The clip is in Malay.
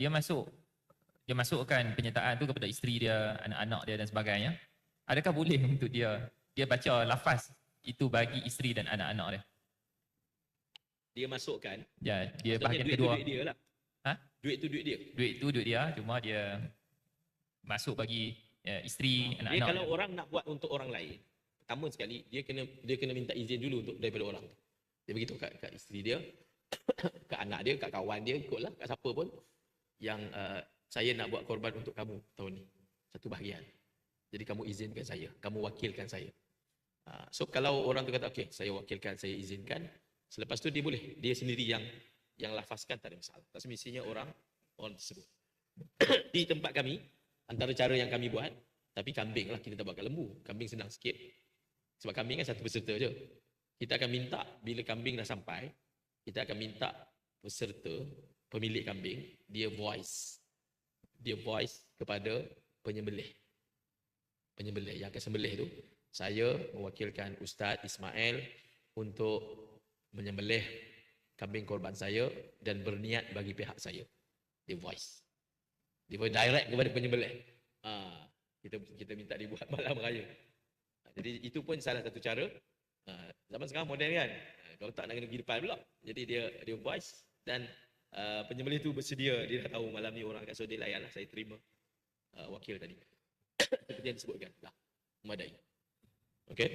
dia masuk dia masukkan penyertaan tu kepada isteri dia, anak-anak dia dan sebagainya. Adakah boleh untuk dia dia baca lafaz itu bagi isteri dan anak-anak dia? Dia masukkan. Ya, dia maksudnya bahagian duit kedua. Tu duit dia lah. Ha? Duit tu duit dia. Duit tu duit dia, cuma dia masuk bagi ya, isteri, Dia anak-anak. kalau dia. orang nak buat untuk orang lain, pertama sekali dia kena dia kena minta izin dulu untuk daripada orang tu. Dia beritahu kat, kat isteri dia, kat anak dia, kat kawan dia, ikutlah kat siapa pun yang uh, saya nak buat korban untuk kamu tahun ni. Satu bahagian. Jadi kamu izinkan saya, kamu wakilkan saya. Uh, so kalau orang tu kata okey, saya wakilkan, saya izinkan, selepas tu dia boleh, dia sendiri yang yang lafazkan tak ada masalah. Tak semestinya orang orang tersebut. Di tempat kami, antara cara yang kami buat, tapi kambing lah kita tak buat kat lembu. Kambing senang sikit. Sebab kambing kan satu peserta je. Kita akan minta bila kambing dah sampai, kita akan minta peserta, pemilik kambing, dia voice. Dia voice kepada penyembelih. Penyembelih yang akan sembelih tu, saya mewakilkan Ustaz Ismail untuk menyembelih kambing korban saya dan berniat bagi pihak saya. Dia voice. Dia boleh direct kepada penyembelih. Ah, kita kita minta dibuat malam raya. Ah, Jadi itu pun salah satu cara. Ah, zaman sekarang moden kan. Ah, Kalau tak nak kena pergi depan pula. Jadi dia dia voice dan uh, penyembelih tu bersedia. Dia dah tahu malam ni orang akan so dia layan lah saya terima uh, wakil tadi. Seperti yang disebutkan. Dah. Memadai. Okay.